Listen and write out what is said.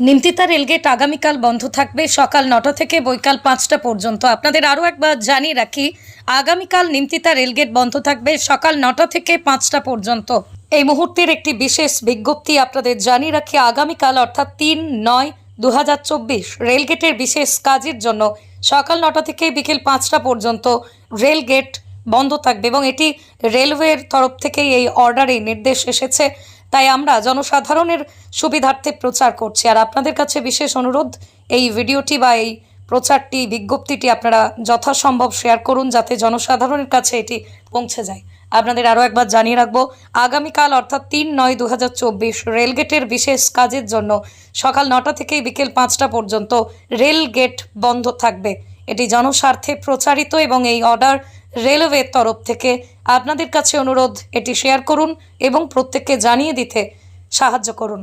Nimtita rail gate আগামীকাল বন্ধ থাকবে। সকাল নটা থেকে বৈকাল পাঁচটা পর্যন্ত। আপনাদের আরও একবার জানিয়ে রাখি, আগামীকাল নিমতিতা রেলগেট বন্ধ থাকবে সকাল নটা থেকে পাঁচটা পর্যন্ত। এই মুহূর্তের একটি বিশেষ বিজ্ঞপ্তি আপনাদের জানিয়ে রাখি, আগামীকাল অর্থাৎ তিন নয় দু রেলগেটের বিশেষ কাজের জন্য সকাল নটা থেকে বিকেল পাঁচটা পর্যন্ত রেলগেট বন্ধ থাকবে এবং এটি রেলওয়ের তরফ থেকেই এই অর্ডারে নির্দেশ এসেছে। তাই আমরা জনসাধারণের সুবিধার্থে প্রচার করছি। আর আপনাদের কাছে বিশেষ অনুরোধ, এই ভিডিওটি বা এই প্রচারটি, বিজ্ঞপ্তিটি আপনারা যথাসম্ভব শেয়ার করুন যাতে জনসাধারণের কাছে এটি পৌঁছে যায়। আপনাদের আরও একবার জানিয়ে রাখব, আগামীকাল অর্থাৎ তিন নয় দু রেলগেটের বিশেষ কাজের জন্য সকাল নটা থেকে বিকেল পাঁচটা পর্যন্ত রেলগেট বন্ধ থাকবে। এটি জনস্বার্থে প্রচারিত এবং এই অর্ডার রেলওয়ের তরফ থেকে আপনাদের কাছে অনুরোধ, এটি শেয়ার করুন এবং প্রত্যেককে জানিয়ে দিতে সাহায্য করুন।